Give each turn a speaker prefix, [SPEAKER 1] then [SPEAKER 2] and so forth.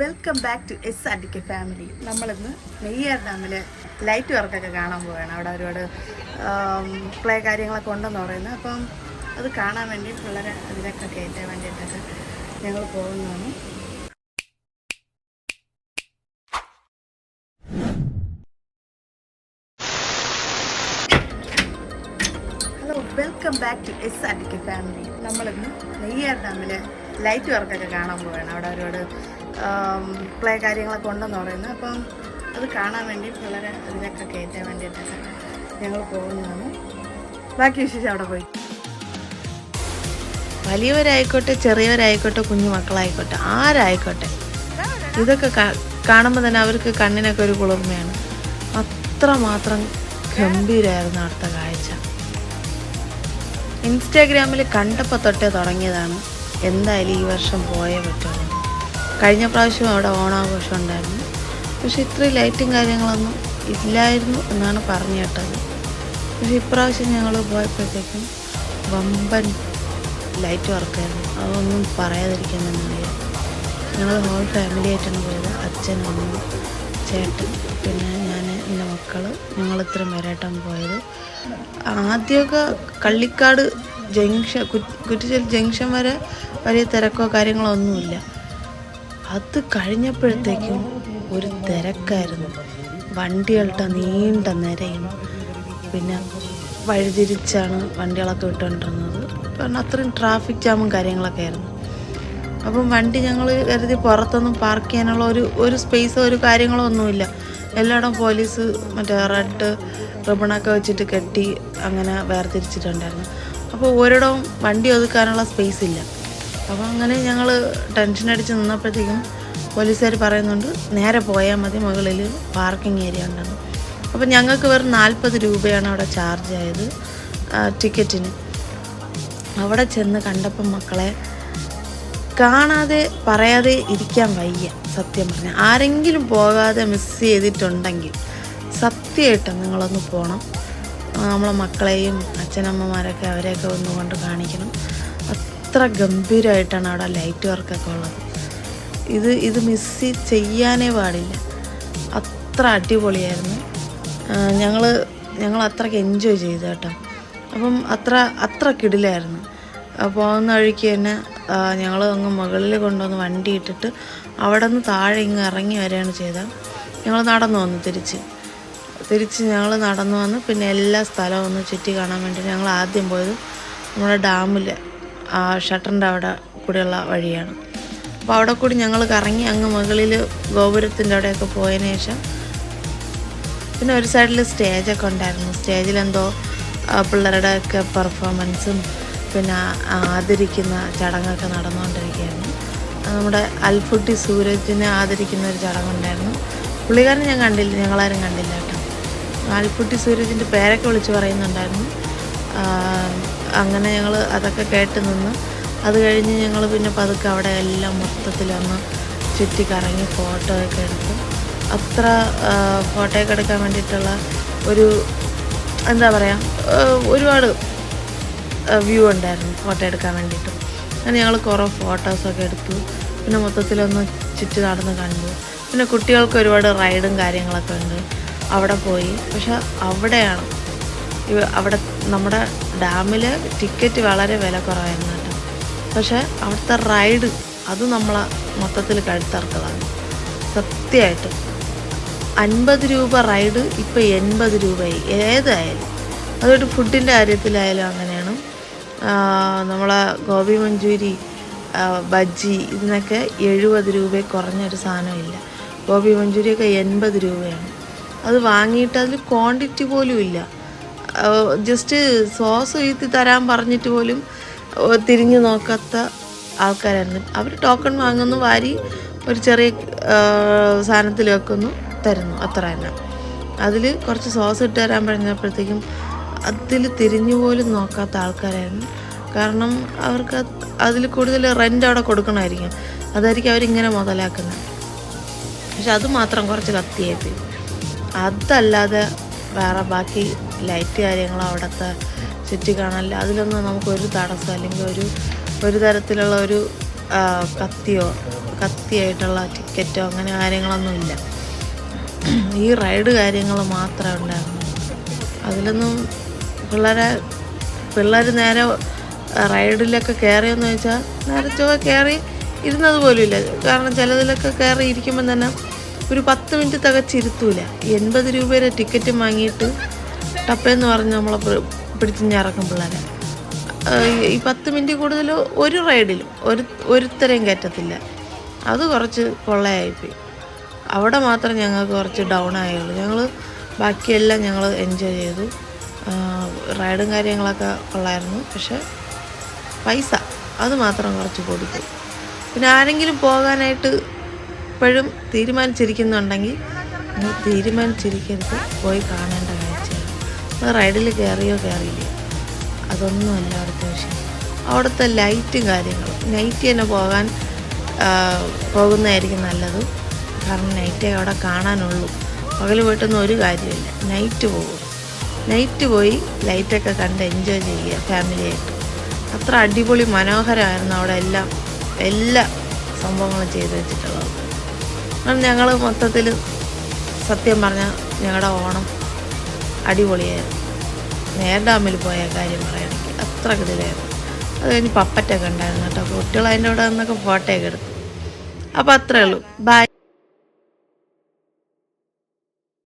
[SPEAKER 1] Welcome back to S R D K family നമ്മളിന്ന് നെയ്യാർ ഡാമിൽ light വർക്കൊക്കെ കാണാൻ പോവുകയാണ്. അവിടെ ഒരുപാട് പ്ലേ കാര്യങ്ങളൊക്കെ ഉണ്ടെന്ന് പറയുന്നത്. അപ്പം അത് കാണാൻ വേണ്ടി പിള്ളേരെ അതിലൊക്കെ കയറ്റാൻ വേണ്ടിയിട്ടൊക്കെ ഞങ്ങൾ പോകുന്നതാണ്. Hello welcome back to S R D K family നമ്മളിന്ന് നെയ്യാർ ഡാമിൽ ലൈറ്റ് വർക്കൊക്കെ കാണാൻ പോവുകയാണ്. അവിടെ ഒരുപാട് പ്ലേ കാര്യങ്ങളൊക്കെ ഉണ്ടെന്ന് പറയുന്നത്. അപ്പം അത് കാണാൻ വേണ്ടി പിള്ളേരെ അതിലൊക്കെ കയറ്റാൻ വേണ്ടിയിട്ടൊക്കെ ഞങ്ങൾ പോകുന്നതാണ്. ബാക്കി വിശേഷം അവിടെ പോയി. വലിയവരായിക്കോട്ടെ ചെറിയവരായിക്കോട്ടെ കുഞ്ഞു മക്കളായിക്കോട്ടെ ആരായിക്കോട്ടെ ഇതൊക്കെ കാണുമ്പോൾ തന്നെ അവർക്ക് കണ്ണിനൊക്കെ ഒരു കുളിർമയാണ്. അത്രമാത്രം ഗംഭീരമായിരുന്നു അടുത്ത കാഴ്ച. ഇൻസ്റ്റാഗ്രാമിൽ കണ്ടപ്പോൾ തൊട്ടേ തുടങ്ങിയതാണ്. എന്തായാലും ഈ വർഷം പോയേ പറ്റുള്ളൂ. കഴിഞ്ഞ പ്രാവശ്യം അവിടെ ഓണാഘോഷം ഉണ്ടായിരുന്നു. പക്ഷെ ഇത്രയും ലൈറ്റും കാര്യങ്ങളൊന്നും ഇല്ലായിരുന്നു എന്നാണ് പറഞ്ഞു കേട്ടത്. പക്ഷെ ഇപ്രാവശ്യം ഞങ്ങൾ പോയപ്പോഴത്തേക്കും വമ്പൻ ലൈറ്റ് വർക്കായിരുന്നു അതൊന്നും പറയാതിരിക്കുന്നില്ല ഞങ്ങൾ ഹോൾ ഫാമിലി ആയിട്ടാണ് പോയത്. അച്ഛൻ അമ്മ ചേട്ടൻ പിന്നെ ഞാൻ എന്റെ മക്കൾ ഞങ്ങൾ ഇത്രയും പേരായിട്ടാണ് പോയത്. ആദ്യമൊക്കെ കള്ളിക്കാട് ജംഗ്ഷൻ കുറ്റിച്ചൽ ജംഗ്ഷൻ വരെ വലിയ തിരക്കോ കാര്യങ്ങളോ ഒന്നുമില്ല. അത് കഴിഞ്ഞപ്പോഴത്തേക്കും ഒരു തിരക്കായിരുന്നു. വണ്ടികളുടെ നീണ്ട നിരയും പിന്നെ വഴിതിരിച്ചാണ് വണ്ടികളൊക്കെ വിട്ടുകൊണ്ടിരുന്നത്. കാരണം അത്രയും ട്രാഫിക് ജാമും കാര്യങ്ങളൊക്കെ ആയിരുന്നു. അപ്പം വണ്ടി ഞങ്ങൾ കരുതി പുറത്തൊന്നും പാർക്ക് ചെയ്യാനുള്ള ഒരു ഒരു സ്പേസോ ഒരു കാര്യങ്ങളോ ഒന്നുമില്ല. എല്ലായിടം പോലീസ് മറ്റേ റെഡ് റിബണൊക്കെ വെച്ചിട്ട് കെട്ടി അങ്ങനെ വേർതിരിച്ചിട്ടുണ്ടായിരുന്നു. അപ്പോൾ ഒരിടവും വണ്ടി ഒതുക്കാനുള്ള സ്പേസ് ഇല്ല. അപ്പോൾ അങ്ങനെ ഞങ്ങൾ ടെൻഷൻ അടിച്ച് നിന്നപ്പോഴത്തേക്കും പോലീസുകാർ പറയുന്നുണ്ട് നേരെ പോയാൽ മതി മുകളിൽ പാർക്കിംഗ് ഏരിയ ഉണ്ടെന്ന്. അപ്പോൾ ഞങ്ങൾക്ക് വെറും നാൽപ്പത് രൂപയാണ് അവിടെ ചാർജ് ആയത് ടിക്കറ്റിന് അവിടെ ചെന്ന് കണ്ടപ്പം മക്കളെ കാണാതെ പറയാതെ ഇരിക്കാൻ വയ്യ സത്യം പറഞ്ഞാൽ ആരെങ്കിലും പോകാതെ മിസ് ചെയ്തിട്ടുണ്ടെങ്കിൽ സത്യമായിട്ട് നിങ്ങളൊന്ന് പോകണം നമ്മളെ മക്കളെയും അച്ഛനമ്മമാരൊക്കെ അവരെയൊക്കെ ഒന്നുകൊണ്ട് കാണിക്കണം. അത്ര ഗംഭീരമായിട്ടാണ് അവിടെ ലൈറ്റ് വർക്കൊക്കെ ഉള്ളത്. ഇത് ഇത് മിസ് ചെയ്യാനേ പാടില്ല. അത്ര അടിപൊളിയായിരുന്നു. ഞങ്ങൾ ഞങ്ങൾ അത്രയ്ക്ക് എൻജോയ് ചെയ്തു കേട്ടോ. അപ്പം അത്ര അത്ര കിടിലായിരുന്നു. പോകുന്ന വഴിക്ക് തന്നെ ഞങ്ങൾ അങ്ങ് മുകളിൽ കൊണ്ടുവന്ന് വണ്ടി ഇട്ടിട്ട് അവിടെ നിന്ന് താഴെ ഇങ്ങ് ഇറങ്ങി വരികയാണ് ചെയ്തത്. ഞങ്ങൾ നടന്നു വന്നു തിരിച്ച്. തിരിച്ച് ഞങ്ങൾ നടന്നു വന്ന് പിന്നെ എല്ലാ സ്ഥലവും ഒന്ന് ചുറ്റി കാണാൻ വേണ്ടി ഞങ്ങൾ ആദ്യം പോയത് നമ്മുടെ ഡാമിൽ ആ ഷട്ടറിന്റെ അവിടെ കൂടെയുള്ള വഴിയാണ്. അപ്പോൾ അവിടെ കൂടി ഞങ്ങൾ കറങ്ങി അങ്ങ് മുകളിൽ ഗോപുരത്തിന്റെ അവിടെയൊക്കെ പോയതിന് ശേഷം പിന്നെ ഒരു സൈഡിൽ സ്റ്റേജൊക്കെ ഉണ്ടായിരുന്നു. സ്റ്റേജിൽ എന്തോ പിള്ളേരുടെ ഒക്കെ പെർഫോമൻസും പിന്നെ ആദരിക്കുന്ന ചടങ്ങൊക്കെ നടന്നുകൊണ്ടിരിക്കുകയായിരുന്നു. നമ്മുടെ അൽഫുട്ടി സൂരജിനെ ആദരിക്കുന്ന ഒരു ചടങ്ങുണ്ടായിരുന്നു പുള്ളിക്കാരൻ ഞാൻ കണ്ടില്ല ഞങ്ങളാരും കണ്ടില്ല കേട്ടോ. അൽഫുട്ടി സൂരജിന്റെ പേരൊക്കെ വിളിച്ച് പറയുന്നുണ്ടായിരുന്നു. അങ്ങനെ ഞങ്ങൾ അതൊക്കെ കേട്ട് നിന്ന് അത് കഴിഞ്ഞ് ഞങ്ങൾ പിന്നെ പതുക്കെ അവിടെ എല്ലാം മൊത്തത്തിലൊന്ന് ചുറ്റി കറങ്ങി ഫോട്ടോ ഒക്കെ എടുത്തു അത്ര ഫോട്ടോ ഒക്കെ എടുക്കാൻ വേണ്ടിയിട്ടുള്ള ഒരു എന്താ പറയുക ഒരുപാട് വ്യൂ ഉണ്ടായിരുന്നു ഫോട്ടോ എടുക്കാൻ വേണ്ടിയിട്ട്. അങ്ങനെ ഞങ്ങൾ കുറേ ഫോട്ടോസൊക്കെ എടുത്തു. പിന്നെ മൊത്തത്തിലൊന്ന് ചുറ്റി നടന്ന് കണ്ടു. പിന്നെ കുട്ടികൾക്ക് ഒരുപാട് റൈഡും കാര്യങ്ങളൊക്കെ ഉണ്ട്. അവിടെ പോയി. പക്ഷെ അവിടെയാണ് അവിടെ നമ്മുടെ ഡാമിൽ ടിക്കറ്റ് വളരെ വില കുറവായിരുന്നു കേട്ടോ. പക്ഷേ അവിടുത്തെ റൈഡ് അത് നമ്മളെ മൊത്തത്തിൽ കഴുത്തറക്കതാണ് സത്യമായിട്ട്. അൻപത് രൂപ റൈഡ് ഇപ്പോൾ എൺപത് രൂപയായി. ഏതായാലും. അതുകൊണ്ട് ഫുഡിന്റെ കാര്യത്തിലായാലും അങ്ങനെയാണ്. നമ്മളെ ഗോപി മഞ്ചൂരി ബജ്ജി ഇതിനൊക്കെ എഴുപത് രൂപയിൽ കുറഞ്ഞൊരു സാധനമില്ല. ഗോപി മഞ്ചൂരിയൊക്കെ എൺപത് രൂപയാണ്. അത് വാങ്ങിയിട്ട് അതിൽ ക്വാണ്ടിറ്റി പോലും ഇല്ല. ജസ്റ്റ് സോസ് വീഴ്ത്തി തരാൻ പറഞ്ഞിട്ട് പോലും തിരിഞ്ഞു നോക്കാത്ത ആൾക്കാരായിരുന്നു. അവർ ടോക്കൺ വാങ്ങുന്നു വാരി ഒരു ചെറിയ സാധനത്തിൽ വെക്കുന്നു തരുന്നു. അത്ര തന്നെ. അതിൽ കുറച്ച് സോസ് ഇട്ട് തരാൻ പറഞ്ഞപ്പോഴത്തേക്കും അതിൽ തിരിഞ്ഞു പോലും നോക്കാത്ത ആൾക്കാരായിരുന്നു. കാരണം അവർക്ക് അതിൽ കൂടുതൽ റെന്റ് അവിടെ കൊടുക്കണമായിരിക്കും. അതായിരിക്കും അവരിങ്ങനെ മുതലാക്കുന്നത്. പക്ഷെ അത് മാത്രം കുറച്ച് കത്തിയായി അതല്ലാതെ വേറെ ബാക്കി ലൈറ്റ് കാര്യങ്ങളോ അവിടുത്തെ ചുറ്റി കാണാനില്ല. അതിലൊന്നും നമുക്കൊരു തടസ്സം അല്ലെങ്കിൽ ഒരു ഒരു തരത്തിലുള്ള ഒരു കത്തിയോ കത്തിയായിട്ടുള്ള ടിക്കറ്റോ അങ്ങനെ കാര്യങ്ങളൊന്നും ഇല്ല. ഈ റൈഡ് കാര്യങ്ങൾ മാത്രമേ ഉണ്ടായിരുന്നു അതിലൊന്നും പിള്ളേരെ പിള്ളേർ നേരെ റൈഡിലൊക്കെ കയറിയെന്ന് വെച്ചാൽ നേരെ ചൊവ്വ കയറി ഇരുന്നത് പോലും ഇല്ല. കാരണം ചിലതിലൊക്കെ കയറി ഇരിക്കുമ്പം തന്നെ ഒരു പത്ത് മിനിറ്റ് തികച്ചിരുത്തൂല എൺപത് രൂപയുടെ ടിക്കറ്റ് വാങ്ങിയിട്ട് ടപ്പേന്ന് പറഞ്ഞ് നമ്മളെ പിടിച്ച് ഞറക്കും പിള്ളേരെ. ഈ പത്ത് മിനിറ്റ് കൂടുതൽ ഒരു റൈഡിലും ഒരു ഒരുത്തരെയും കയറ്റത്തില്ല. അത് കുറച്ച് കൊള്ളയായിപ്പോയി. അവിടെ മാത്രം ഞങ്ങൾക്ക് കുറച്ച് ഡൗൺ ആയുള്ളൂ. ഞങ്ങൾ ബാക്കിയെല്ലാം ഞങ്ങൾ എൻജോയ് ചെയ്തു. റൈഡും കാര്യങ്ങളൊക്കെ കൊള്ളായിരുന്നു. പക്ഷെ പൈസ അത് മാത്രം കുറച്ച് കൊടുത്തു പിന്നെ ആരെങ്കിലും പോകാനായിട്ട് ഇപ്പോഴും തീരുമാനിച്ചിരിക്കുന്നുണ്ടെങ്കിൽ നിങ്ങൾ തീരുമാനിച്ചിരിക്കരുത്. പോയി കാണേണ്ട കാഴ്ചയാണ്. റൈഡിൽ കയറിയോ കയറിയില്ലയോ അതൊന്നുമല്ല അവിടുത്തെ വിഷയം. അവിടുത്തെ ലൈറ്റും കാര്യങ്ങളും. നൈറ്റ് തന്നെ പോകാൻ പോകുന്നതായിരിക്കും നല്ലത്. കാരണം നൈറ്റേ അവിടെ കാണാനുള്ളൂ. പകൽ പോയിട്ടൊന്നും ഒരു കാര്യമില്ല. നൈറ്റ് പോകും. നൈറ്റ് പോയി ലൈറ്റൊക്കെ കണ്ട് എൻജോയ് ചെയ്യുക ഫാമിലിയായിട്ട്. അത്ര അടിപൊളി മനോഹരമായിരുന്നു അവിടെ എല്ലാം. എല്ലാ സംഭവങ്ങളും ചെയ്തു വെച്ചിട്ടുള്ളത്. കാരണം ഞങ്ങൾ മൊത്തത്തിൽ സത്യം പറഞ്ഞാൽ ഞങ്ങളുടെ ഓണം അടിപൊളിയായിരുന്നു നേർ ഡാമിൽ പോയ കാര്യം പറയുകയാണെങ്കിൽ അത്ര ഇതിലായിരുന്നു അത് കഴിഞ്ഞ് പപ്പറ്റൊക്കെ ഉണ്ടായിരുന്നു കേട്ടോ. കുട്ടികൾ അതിന്റെ കൂടെ നിന്നൊക്കെ ഫോട്ടോയൊക്കെ എടുത്തു. അപ്പോൾ അത്രേ ഉള്ളൂ. ബൈ